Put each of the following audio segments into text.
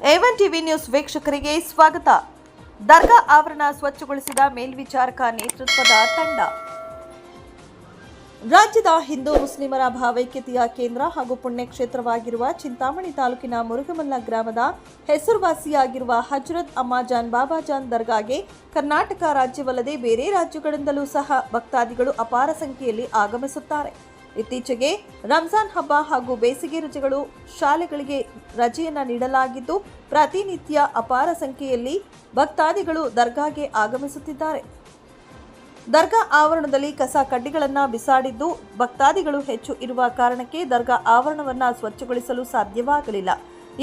A one TV news ವೀಕ್ಷಕರಿಗೆ ಸ್ವಾಗತ. ದರ್ಗಾ ಆವರಣ ಸ್ವಚ್ಛಗೊಳಿಸಿದ ಮೇಲ್ವಿಚಾರಕ ನೇತೃತ್ವದ ತಂಡ. ರಾಜ್ಯದ ಹಿಂದೂ ಮುಸ್ಲಿಮರ ಭಾವೈಕ್ಯತೆಯ ಕೇಂದ್ರ ಹಾಗೂ ಪುಣ್ಯಕ್ಷೇತ್ರವಾಗಿರುವ ಚಿಂತಾಮಣಿ ತಾಲೂಕಿನ ಮುರುಗಮಲ್ಲ ಗ್ರಾಮದ ಹೆಸರುವಾಸಿಯಾಗಿರುವ ಹಜರತ್ ಅಮ್ಮಾಜಾನ್ ಬಾಬಾಜಾನ್ ದರ್ಗಾಗೆ ಕರ್ನಾಟಕ ರಾಜ್ಯವಲ್ಲದೆ ಬೇರೆ ರಾಜ್ಯಗಳಿಂದಲೂ ಸಹ ಭಕ್ತಾದಿಗಳು ಅಪಾರ ಸಂಖ್ಯೆಯಲ್ಲಿ ಆಗಮಿಸುತ್ತಾರೆ. ಇತ್ತೀಚೆಗೆ ರಂಜಾನ್ ಹಬ್ಬ ಹಾಗೂ ಬೇಸಿಗೆ ರಜೆಗಳು ಶಾಲೆಗಳಿಗೆ ರಜೆಯನ್ನು ನೀಡಲಾಗಿದ್ದು, ಪ್ರತಿನಿತ್ಯ ಅಪಾರ ಸಂಖ್ಯೆಯಲ್ಲಿ ಭಕ್ತಾದಿಗಳು ದರ್ಗಾಗೆ ಆಗಮಿಸುತ್ತಿದ್ದಾರೆ. ದರ್ಗಾ ಆವರಣದಲ್ಲಿ ಕಸ ಕಡ್ಡಿಗಳನ್ನು ಬಿಸಾಡಿದ್ದು, ಭಕ್ತಾದಿಗಳು ಹೆಚ್ಚು ಇರುವ ಕಾರಣಕ್ಕೆ ದರ್ಗಾ ಆವರಣವನ್ನು ಸ್ವಚ್ಛಗೊಳಿಸಲು ಸಾಧ್ಯವಾಗಲಿಲ್ಲ.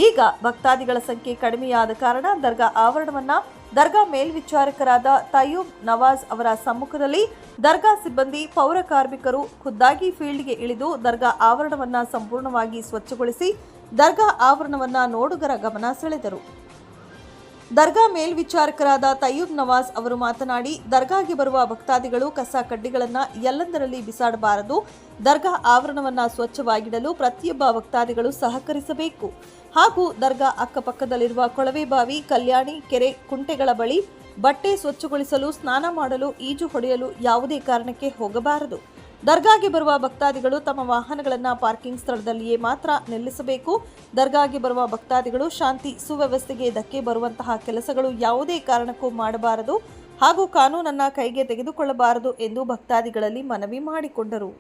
ಈಗ ಭಕ್ತಾದಿಗಳ ಸಂಖ್ಯೆ ಕಡಿಮೆಯಾದ ಕಾರಣ ದರ್ಗಾ ಆವರಣವನ್ನ ದರ್ಗಾ ಮೇಲ್ವಿಚಾರಕರಾದ ತಯೂಬ್ ನವಾಜ್ ಅವರ ಸಮ್ಮುಖದಲ್ಲಿ ದರ್ಗಾ ಸಿಬ್ಬಂದಿ, ಪೌರ ಕಾರ್ಮಿಕರು ಖುದ್ದಾಗಿ ಫೀಲ್ಡ್ಗೆ ಇಳಿದು ದರ್ಗಾ ಆವರಣವನ್ನ ಸಂಪೂರ್ಣವಾಗಿ ಸ್ವಚ್ಛಗೊಳಿಸಿ ದರ್ಗಾ ಆವರಣವನ್ನ ನೋಡುಗರ ಗಮನ ಸೆಳೆದರು. ದರ್ಗಾ ಮೇಲ್ವಿಚಾರಕರಾದ ತಯ್ಯೂಬ್ ನವಾಜ್ ಅವರು ಮಾತನಾಡಿ, ದರ್ಗಾಗೆ ಬರುವ ಭಕ್ತಾದಿಗಳು ಕಸ ಕಡ್ಡಿಗಳನ್ನು ಎಲ್ಲೆಂದರಲ್ಲಿ ಬಿಸಾಡಬಾರದು, ದರ್ಗಾ ಆವರಣವನ್ನು ಸ್ವಚ್ಛವಾಗಿಡಲು ಪ್ರತಿಯೊಬ್ಬ ಭಕ್ತಾದಿಗಳು ಸಹಕರಿಸಬೇಕು. ಹಾಗೂ ದರ್ಗಾ ಅಕ್ಕಪಕ್ಕದಲ್ಲಿರುವ ಕೊಳವೆ ಬಾವಿ ಕಲ್ಯಾಣಿ ಕೆರೆ ಕುಂಟೆಗಳ ಬಳಿ ಬಟ್ಟೆ ಸ್ವಚ್ಛಗೊಳಿಸಲು ಸ್ನಾನ ಮಾಡಲು ಈಜು ಹೊಡೆಯಲು ಯಾವುದೇ ಕಾರಣಕ್ಕೆ ಹೋಗಬಾರದು. ದರ್ಗಾಗೆ ಬರುವ ಭಕ್ತಾದಿಗಳು ತಮ್ಮ ವಾಹನಗಳನ್ನು ಪಾರ್ಕಿಂಗ್ ಸ್ಥಳದಲ್ಲಿಯೇ ಮಾತ್ರ ನಿಲ್ಲಿಸಬೇಕು. ದರ್ಗಾಗೆ ಬರುವ ಭಕ್ತಾದಿಗಳು ಶಾಂತಿ ಸುವ್ಯವಸ್ಥೆಗೆ ಧಕ್ಕೆ ಬರುವಂತಹ ಕೆಲಸಗಳು ಯಾವುದೇ ಕಾರಣಕ್ಕೂ ಮಾಡಬಾರದು ಹಾಗೂ ಕಾನೂನನ್ನು ಕೈಗೆ ತೆಗೆದುಕೊಳ್ಳಬಾರದು ಎಂದು ಭಕ್ತಾದಿಗಳಲ್ಲಿ ಮನವಿ ಮಾಡಿಕೊಂಡರು.